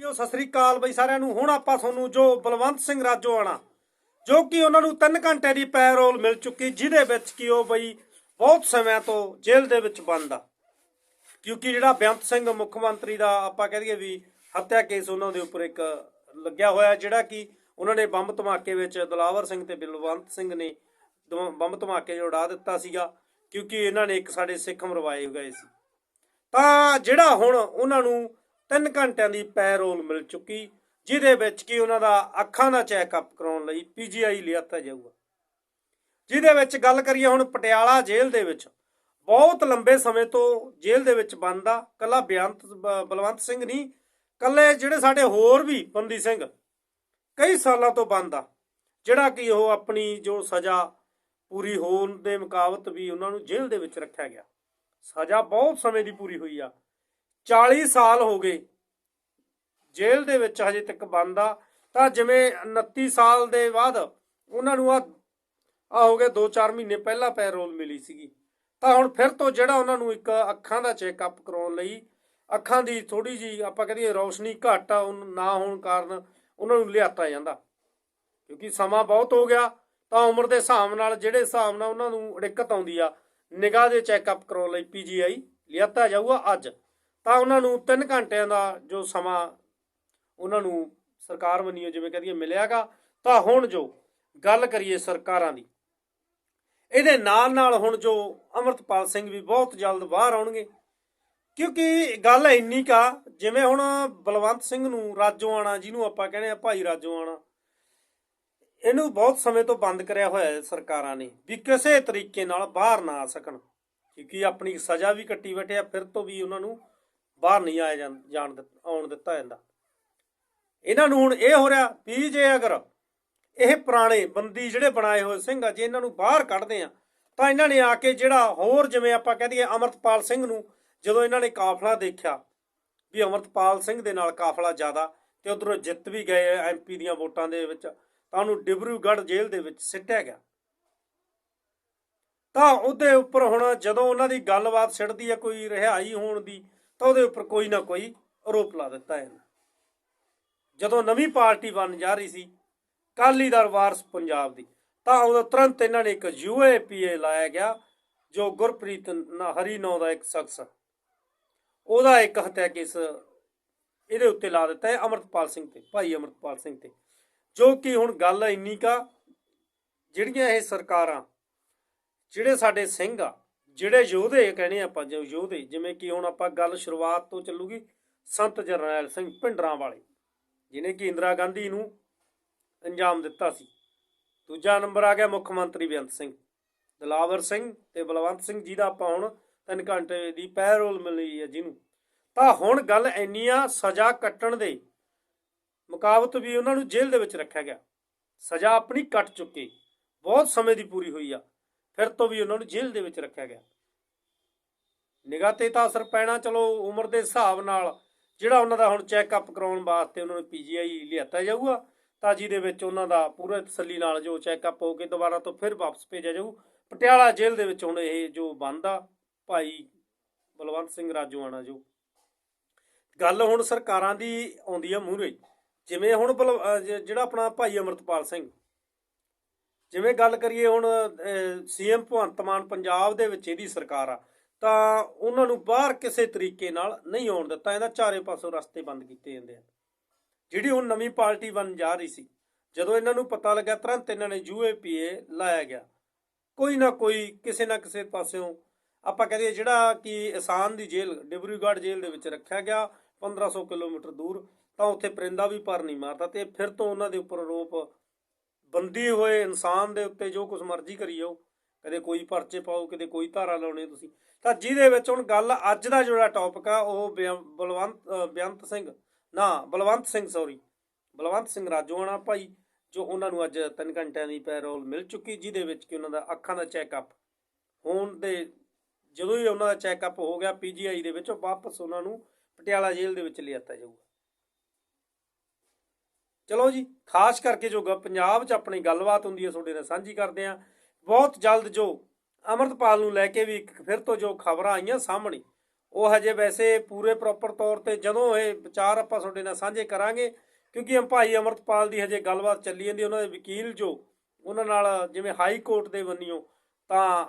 ਜੀ ਸਤਿ ਸ੍ਰੀ ਅਕਾਲ ਬਈ ਸਾਰਿਆਂ ਨੂੰ। ਹੁਣ ਆਪਾਂ ਤੁਹਾਨੂੰ ਜੋ ਬਲਵੰਤ ਸਿੰਘ ਰਾਜੋਆਣਾ, ਜੋ ਕਿ ਉਹਨਾਂ ਨੂੰ 3 ਘੰਟੇ ਦੀ ਪੈਰੋਲ ਮਿਲ ਚੁੱਕੀ, ਜਿਹਦੇ ਵਿੱਚ ਕਿ ਉਹ ਬਈ ਬਹੁਤ ਸਮਿਆਂ ਤੋਂ ਜੇਲ੍ਹ ਦੇ ਵਿੱਚ ਬੰਦ ਆ। ਕਿਉਂਕਿ ਜਿਹੜਾ ਬੇਅੰਤ ਸਿੰਘ ਮੁੱਖ ਮੰਤਰੀ ਦਾ ਆਪਾਂ ਕਹਿ ਦਈਏ ਵੀ ਹੱਤਿਆ ਕੇਸ ਉਹਨਾਂ ਦੇ ਉੱਪਰ ਇੱਕ ਲੱਗਿਆ ਹੋਇਆ ਜਿਹੜਾ ਕਿ ਉਹਨਾਂ ਨੇ ਬੰਬ ਧਮਾਕੇ ਵਿੱਚ ਦਲਾਵਰ ਸਿੰਘ ਤੇ ਬਲਵੰਤ ਸਿੰਘ ਨੇ ਦੋ- ਬੰਬ ਧਮਾਕੇ ਜੋ ਉਡਾ ਦਿੱਤਾ ਸੀਗਾ, ਕਿਉਂਕਿ ਇਹਨਾਂ ਨੇ ਇੱਕ ਸਾਡੇ ਸਿੱਖ ਮਰਵਾਏ ਗਏ ਸੀ। ਤਾਂ ਜਿਹੜਾ ਹੁਣ ਉਹਨਾਂ ਨੂੰ 3 ਘੰਟਿਆਂ ਦੀ ਪੈਰੋਲ ਮਿਲ ਚੁੱਕੀ, ਜਿਹਦੇ ਵਿੱਚ ਕਿ ਉਹਨਾਂ ਦਾ ਅੱਖਾਂ ਦਾ ਚੈੱਕਅਪ ਕਰਾਉਣ ਲਈ ਪੀਜੀਆਈ ਲਿਆਤਾ ਜਾਊਗਾ। ਜਿਹਦੇ ਵਿੱਚ ਗੱਲ ਕਰੀਏ ਹੁਣ ਪਟਿਆਲਾ ਜੇਲ੍ਹ ਦੇ ਵਿੱਚ, ਬਹੁਤ ਲੰਬੇ ਸਮੇਂ ਤੋਂ ਜੇਲ੍ਹ ਦੇ ਵਿੱਚ ਬੰਦ ਆ ਕੱਲਾ ਬੇਅੰਤ ਬ- ਬਲਵੰਤ ਸਿੰਘ ਨਹੀਂ ਕੱਲੇ ਜਿਹੜੇ ਸਾਡੇ ਹੋਰ ਵੀ ਬੰਦੀ ਸਿੰਘ, ਕਈ ਸਾਲਾਂ ਤੋਂ ਬੰਦ ਆ ਜਿਹੜਾ ਕਿ ਉਹ ਆਪਣੀ ਜੋ ਸਜ਼ਾ ਪੂਰੀ ਹੋਣ ਦੇ ਮੁਕਾਬਤ ਵੀ ਉਹਨਾਂ ਨੂੰ ਜੇਲ੍ਹ ਦੇ ਵਿੱਚ ਰੱਖਿਆ ਗਿਆ। ਸਜ਼ਾ ਬਹੁਤ ਸਮੇਂ ਦੀ ਪੂਰੀ ਹੋਈ ਆ। 40 ਸਾਲ ਹੋ ਗਏ। ਜੇਲ੍ਹ ਦੇ ਵਿੱਚ ਹਜੇ ਤੱਕ ਬੰਦ ਆ। ਤਾਂ ਜਿਵੇਂ 29 ਸਾਲ ਦੇ ਬਾਅਦ ਉਹਨਾਂ ਨੂੰ ਆ ਆ ਹੋ ਗਏ 2-4 ਮਹੀਨੇ ਪਹਿਲਾਂ ਪੈਰੋਲ ਮਿਲੀ ਸੀਗੀ। ਤਾਂ ਹੁਣ ਫਿਰ ਤੋਂ ਜਿਹੜਾ ਉਹਨਾਂ ਨੂੰ ਇੱਕ ਅੱਖਾਂ ਦਾ ਚੈੱਕਅਪ ਕਰਾਉਣ ਲਈ ਅੱਖਾਂ ਦੀ ਥੋੜੀ ਜੀ ਆਪਾਂ ਕਹਦੇ ਰੌਸ਼ਨੀ ਘੱਟ ਆ, ਉਹਨੂੰ ਨਾ ਹੋਣ ਕਾਰਨ ਉਹਨਾਂ ਨੂੰ ਲਿਆਤਾ ਜਾਂਦਾ। ਕਿਉਂਕਿ ਸਮਾਂ ਬਹੁਤ ਹੋ ਗਿਆ, ਤਾਂ ਉਮਰ ਦੇ ਹਿਸਾਬ ਨਾਲ ਜਿਹੜੇ ਹਿਸਾਬ ਨਾਲ ਉਹਨਾਂ ਨੂੰ ਦਿੱਕਤ ਆਉਂਦੀ ਆ, ਨਿਗਾਹ ਦੇ ਚੈੱਕਅਪ ਕਰਾਉਣ ਲਈ ਪੀਜੀਆਈ ਲਿਆਤਾ ਜਾਊਗਾ ਅੱਜ। ਤਾਂ ਉਹਨਾਂ ਨੂੰ 3 ਘੰਟਿਆਂ ਦਾ ਜੋ ਸਮਾਂ ਉਹਨਾਂ ਨੂੰ ਸਰਕਾਰ ਵੱਲੋਂ ਜਿਵੇਂ ਕਹਦੀਏ ਮਿਲਿਆਗਾ, ਤਾਂ ਹੁਣ ਜੋ ਗੱਲ ਕਰੀਏ ਸਰਕਾਰਾਂ ਦੀ, ਇਹਦੇ ਨਾਲ ਨਾਲ ਹੁਣ ਜੋ ਅਮਰਤਪਾਲ ਸਿੰਘ ਵੀ ਬਹੁਤ ਜਲਦ ਬਾਹਰ ਆਉਣਗੇ। ਕਿਉਂਕਿ ਗੱਲ ਇੰਨੀ ਕਾ ਜਿਵੇਂ ਹੁਣ ਬਲਵੰਤ ਸਿੰਘ ਨੂੰ ਰਾਜੋਆਣਾ ਜਿਹਨੂੰ ਆਪਾਂ ਕਹਿੰਦੇ ਆ, ਭਾਈ ਰਾਜੋ ਆਣਾ ਇਹਨੂੰ ਬਹੁਤ ਸਮੇਂ ਤੋਂ ਬੰਦ ਕਰਿਆ ਹੋਇਆ ਹੈ ਸਰਕਾਰਾਂ ਨੇ, ਵੀ ਕਿਸੇ ਤਰੀਕੇ ਨਾਲ ਬਾਹਰ ਨਾ ਆ ਸਕਣ। ਕਿਉਂਕਿ ਆਪਣੀ ਸਜ਼ਾ ਵੀ ਕੱਟੀ ਬੈਠੇ ਆ, ਫਿਰ ਤੋਂ ਵੀ ਉਹਨਾਂ ਨੂੰ ਬਾਹਰ ਨਹੀਂ ਆਇਆ ਜਾਣ ਜਾਣ ਆਉਣ ਦਿੱਤਾ ਜਾਂਦਾ। ਇਹਨਾਂ ਨੂੰ ਹੁਣ ਇਹ ਹੋ ਰਿਹਾ ਵੀ ਜੇ ਅਗਰ ਇਹ ਪੁਰਾਣੇ ਬੰਦੀ ਜਿਹੜੇ ਬਣਾਏ ਹੋਏ ਸਿੰਘ ਆ, ਜੇ ਇਹਨਾਂ ਨੂੰ ਬਾਹਰ ਕੱਢਦੇ ਆ, ਤਾਂ ਇਹਨਾਂ ਨੇ ਆ ਕੇ ਜਿਹੜਾ ਹੋਰ ਜਿਵੇਂ ਆਪਾਂ ਕਹਿ ਦਈਏ ਅਮਰਤਪਾਲ ਸਿੰਘ ਨੂੰ ਜਦੋਂ ਇਹਨਾਂ ਨੇ ਕਾਫਲਾ ਦੇਖਿਆ ਵੀ ਅਮਰਤਪਾਲ ਸਿੰਘ ਦੇ ਨਾਲ ਕਾਫਲਾ ਜ਼ਿਆਦਾ ਤੇ ਉਧਰੋਂ ਜਿੱਤ ਵੀ ਗਏ ਐਮਪੀ ਦੀਆਂ ਵੋਟਾਂ ਦੇ ਵਿੱਚ, ਤਾਂ ਉਹਨੂੰ ਡਿਬਰੂਗੜ੍ਹ ਜੇਲ੍ਹ ਦੇ ਵਿੱਚ ਸਿੱਟਿਆ ਗਿਆ। ਤਾਂ ਉਹਦੇ ਉੱਪਰ ਹੁਣ ਜਦੋਂ ਉਹਨਾਂ ਦੀ ਗੱਲਬਾਤ ਛਿੜਦੀ ਹੈ ਕੋਈ ਰਿਹਾਈ ਹੋਣ ਦੀ ਤਾਂ ਉਹਦੇ ਉੱਪਰ ਕੋਈ ਨਾ ਕੋਈ ਆਰੋਪ ਲਾ ਦਿੱਤਾ ਹੈ ਜਦੋਂ ਨਵੀਂ ਪਾਰਟੀ ਬਣ ਜਾ ਰਹੀ ਸੀ ਕਾਲੀ ਦਰ ਵਾਰਸ ਪੰਜਾਬ ਦੀ, ਤਾਂ ਉਦੋਂ ਤੁਰੰਤ ਇਹਨਾਂ ਨੇ ਇੱਕ ਯੂਏਪੀਏ ਲਾਇਆ ਗਿਆ, ਜੋ ਗੁਰਪ੍ਰੀਤ ਹਰੀ ਨੌ ਦਾ ਇੱਕ ਸ਼ਖਸ ਉਹਦਾ ਇੱਕ ਹਤਿਆ ਕੇਸ ਇਹਦੇ ਉੱਤੇ ਲਾ ਦਿੱਤਾ ਹੈ ਅਮਰਤਪਾਲ ਸਿੰਘ ਤੇ, ਭਾਈ ਅਮਰਤਪਾਲ ਸਿੰਘ ਤੇ। ਜੋ ਕਿ ਹੁਣ ਗੱਲ ਇੰਨੀ ਕਾ ਜਿਹੜੀਆਂ ਇਹ ਸਰਕਾਰਾਂ, ਜਿਹੜੇ ਸਾਡੇ ਸਿੰਘ ਆ ਜਿਹੜੇ ਯੋਧੇ ਕਹਿੰਦੇ ਆਪਾਂ, ਜੋ ਯੋਧੇ, ਜਿਵੇਂ ਕਿ ਹੁਣ ਆਪਾਂ ਗੱਲ ਸ਼ੁਰੂਆਤ ਤੋਂ ਚੱਲੂਗੀ, ਸੰਤ ਜਰਨੈਲ ਸਿੰਘ ਭਿੰਡਰਾਂ ਵਾਲੇ ਜਿਨੇ ਕਿ ਇੰਦਰਾ ਗਾਂਧੀ ਨੂੰ ਅੰਜਾਮ ਦਿੱਤਾ ਸੀ। ਦੂਜਾ ਨੰਬਰ ਆ ਗਿਆ ਮੁੱਖ ਮੰਤਰੀ ਬੇਅੰਤ ਸਿੰਘ, ਦਲਾਵਰ ਸਿੰਘ ਤੇ ਬਲਵੰਤ ਸਿੰਘ ਜੀ ਦਾ ਆਪਾਂ ਹੁਣ 3 ਘੰਟੇ ਦੀ ਪੈਰੋਲ ਮਿਲੀ ਹੈ ਜਿਹਨੂੰ। ਤਾਂ ਹੁਣ ਗੱਲ ਇੰਨੀ ਆ ਸਜ਼ਾ ਕੱਟਣ ਦੇ ਮੁਕਾਬਤ ਵੀ ਉਹਨਾਂ ਨੂੰ ਜੇਲ੍ਹ ਦੇ ਵਿੱਚ ਰੱਖਿਆ ਗਿਆ। ਸਜ਼ਾ ਆਪਣੀ ਕੱਟ ਚੁੱਕੇ, ਬਹੁਤ ਸਮੇਂ ਦੀ ਪੂਰੀ ਹੋਈ ਆ। ਫਿਰ ਤੋਂ ਵੀ ਉਹਨਾਂ ਨੂੰ ਜੇਲ੍ਹ ਦੇ ਵਿੱਚ ਰੱਖਿਆ ਗਿਆ। ਨਿਗਾਹ ਤੇ ਤਾਂ ਅਸਰ ਪੈਣਾ, ਚਲੋ ਉਮਰ ਦੇ ਹਿਸਾਬ ਨਾਲ ਜਿਹੜਾ ਉਹਨਾਂ ਦਾ ਹੁਣ ਚੈੱਕਅਪ ਕਰਾਉਣ ਵਾਸਤੇ ਉਹਨਾਂ ਨੂੰ ਪੀਜੀਆਈ ਲਿਆਤਾ ਜਾਊਗਾ, ਤਾਂ ਜਿਹਦੇ ਵਿੱਚ ਉਹਨਾਂ ਦਾ ਪੂਰੇ ਤਸੱਲੀ ਨਾਲ ਜੋ ਚੈੱਕਅਪ ਹੋ ਕੇ ਦੁਬਾਰਾ ਤੋਂ ਫਿਰ ਵਾਪਸ ਭੇਜਿਆ ਜਾਊ। ਪਟਿਆਲਾ ਜੇਲ੍ਹ ਦੇ ਵਿੱਚ ਹੁਣ ਇਹ ਜੋ ਬੰਦ ਆ, ਭਾਈ ਬਲਵੰਤ ਸਿੰਘ ਰਾਜੂ ਆਣਾ ਜੋ। ਗੱਲ ਹੁਣ ਸਰਕਾਰਾਂ ਦੀ ਆਉਂਦੀ ਆ ਮੂਹਰੇ, ਜਿਵੇਂ ਹੁਣ ਬਲ- ਜਿਹੜਾ ਆਪਣਾ ਭਾਈ ਅਮਰਤਪਾਲ ਸਿੰਘ ਜਿਵੇਂ ਗੱਲ ਕਰੀਏ ਹੁਣ ਸੀਐਮ ਭਗਵੰਤ ਮਾਨ ਪੰਜਾਬ ਦੇ ਵਿੱਚ ਇਹਦੀ ਸਰਕਾਰ ਆ, ਤਾਂ ਉਹਨਾਂ ਨੂੰ ਬਾਹਰ ਕਿਸੇ ਤਰੀਕੇ ਨਾਲ ਨਹੀਂ ਆਉਣ ਦਿੱਤਾ ਇਹਦਾ ਚਾਰੇ ਪਾਸੋਂ ਰਸਤੇ ਬੰਦ ਕੀਤੇ ਜਾਂਦੇ ਆ। ਜਿਹੜੀ ਹੁਣ ਨਵੀਂ ਪਾਰਟੀ ਬਣ ਜਾ ਰਹੀ ਸੀ, ਜਦੋਂ ਇਹਨਾਂ ਨੂੰ ਪਤਾ ਲੱਗਾ ਤੁਰੰਤ ਇਹਨਾਂ ਨੇ ਯੂਏਪੀਏ ਲਾਇਆ ਗਿਆ। ਕੋਈ ਨਾ ਕੋਈ, ਕਿਸੇ ਨਾ ਕਿਸੇ ਪਾਸਿਓਂ ਆਪਾਂ ਕਹਦੇ ਜਿਹੜਾ ਕਿ ਇਸਾਨ ਦੀ ਜੇਲ੍ਹ, ਡਿਬਰੂਗੜ੍ਹ ਜੇਲ੍ਹ ਦੇ ਵਿੱਚ ਰੱਖਿਆ ਗਿਆ 1500 ਕਿਲੋਮੀਟਰ ਦੂਰ, ਤਾਂ ਉੱਥੇ ਪਰਿੰਦਾ ਵੀ ਪਰ ਨਹੀਂ ਮਾਰਦਾ ਤੇ ਫਿਰ ਤੋਂ ਉਹਨਾਂ ਦੇ ਉੱਪਰ ਆਰੋਪ ਬੰਦੀ ਹੋਏ ਇਨਸਾਨ ਦੇ ਉੱਤੇ ਜੋ ਕੁਝ ਮਰਜ਼ੀ ਕਰੀ ਜਾਓ ਕਦੇ ਕੋਈ ਪਰਚੇ ਪਾਓ, ਕਦੇ ਕੋਈ ਧਾਰਾ ਲਾਉਣੇ ਤੁਸੀਂ, ਤਾਂ ਜਿਹਦੇ ਵਿੱਚ ਹੁਣ ਗੱਲ ਅੱਜ ਦਾ ਜਿਹੜਾ ਟੌਪਿਕ ਆ, ਉਹ ਬਿਆ- ਬਲਵੰਤ ਬੇਅੰਤ ਸਿੰਘ, ਨਾ, ਬਲਵੰਤ ਸਿੰਘ ਸੌਰੀ ਬਲਵੰਤ ਸਿੰਘ ਰਾਜੋਆਣਾ ਭਾਈ, ਜੋ ਉਹਨਾਂ ਨੂੰ ਅੱਜ 3 ਘੰਟਿਆਂ ਦੀ ਪੈਰੋਲ ਮਿਲ ਚੁੱਕੀ, ਜਿਹਦੇ ਵਿੱਚ ਕਿ ਉਹਨਾਂ ਦਾ ਅੱਖਾਂ ਦਾ ਚੈੱਕਅਪ ਹੋਣ ਦੇ ਜਦੋਂ ਹੀ ਉਹਨਾਂ ਦਾ ਚੈੱਕਅਪ ਹੋ ਗਿਆ ਪੀਜੀਆਈ ਦੇ ਵਿੱਚ, ਉਹ ਵਾਪਸ ਉਹਨਾਂ ਨੂੰ ਪਟਿਆਲਾ ਜੇਲ੍ਹ ਦੇ ਵਿੱਚ ਲਿਆਤਾ ਜਾਊਗਾ। ਚਲੋ ਜੀ, ਖਾਸ ਕਰਕੇ ਜੋ ਗ- ਪੰਜਾਬ 'ਚ ਆਪਣੀ ਗੱਲਬਾਤ ਹੁੰਦੀ ਹੈ, ਤੁਹਾਡੇ ਨਾਲ ਸਾਂਝੀ ਕਰਦੇ ਆ ਬਹੁਤ ਜਲਦ ਜੋ ਅਮਰਤਪਾਲ ਨੂੰ ਲੈ ਕੇ ਵੀ ਇੱਕ ਫਿਰ ਤੋਂ ਜੋ ਖਬਰਾਂ ਆਈਆਂ ਸਾਹਮਣੇ, ਉਹ ਹਜੇ ਵੈਸੇ ਪੂਰੇ ਪ੍ਰੋਪਰ ਤੌਰ ਤੇ ਜਦੋਂ ਇਹ ਵਿਚਾਰ ਆਪਾਂ ਤੁਹਾਡੇ ਨਾਲ ਸਾਂਝੇ ਕਰਾਂਗੇ, ਕਿਉਂਕਿ ਭਾਈ ਅਮਰਤਪਾਲ ਦੀ ਹਜੇ ਗੱਲਬਾਤ ਚੱਲੀ ਜਾਂਦੀ, ਉਹਨਾਂ ਦੇ ਵਕੀਲ ਜੋ, ਉਹਨਾਂ ਨਾਲ ਜਿਵੇਂ ਹਾਈ ਕੋਰਟ ਦੇ ਬੰਨਿਓ, ਤਾਂ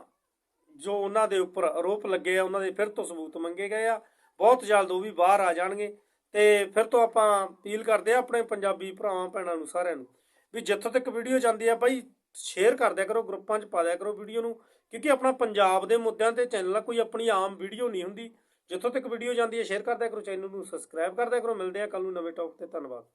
ਜੋ ਉਹਨਾਂ ਦੇ ਉੱਪਰ ਆਰੋਪ ਲੱਗੇ ਆ, ਉਹਨਾਂ ਦੇ ਫਿਰ ਤੋਂ ਸਬੂਤ ਮੰਗੇ ਗਏ ਆ। ਬਹੁਤ ਜਲਦ ਉਹ ਵੀ ਬਾਹਰ ਆ ਜਾਣਗੇ। ਤੇ ਫਿਰ ਤੋਂ ਆਪਾਂ ਅਪੀਲ ਕਰਦੇ ਆ ਆਪਣੇ ਪੰਜਾਬੀ ਭਰਾਵਾਂ, ਭੈਣਾਂ ਨੂੰ ਸਾਰਿਆਂ ਨੂੰ ਵੀ ਜਿੱਥੋਂ ਤੱਕ ਵੀਡੀਓ ਜਾਂਦੀ ਆ ਬਾਈ ਸ਼ੇਅਰ ਕਰ ਦਿਆ ਕਰੋ ਗਰੁੱਪਾਂ 'ਚ ਪਾ ਦਿਆ ਕਰੋ ਵੀਡੀਓ ਨੂੰ, ਕਿਉਂਕਿ ਆਪਣਾ ਪੰਜਾਬ ਦੇ ਮੁੱਦਿਆਂ ਤੇ ਚੈਨਲ ਆ, ਕੋਈ ਆਪਣੀ ਆਮ ਵੀਡੀਓ ਨਹੀਂ ਹੁੰਦੀ। ਜਿੱਥੋਂ ਤੱਕ ਵੀਡੀਓ ਜਾਂਦੀ ਹੈ ਸ਼ੇਅਰ ਕਰ ਦਿਆ ਕਰੋ ਚੈਨਲ ਨੂੰ ਸਬਸਕ੍ਰਾਈਬ ਕਰ ਦਿਆ ਕਰੋ, ਮਿਲਦੇ ਆ ਕੱਲ ਨੂੰ ਨਵੇਂ ਟੌਪ ਤੇ, ਧੰਨਵਾਦ।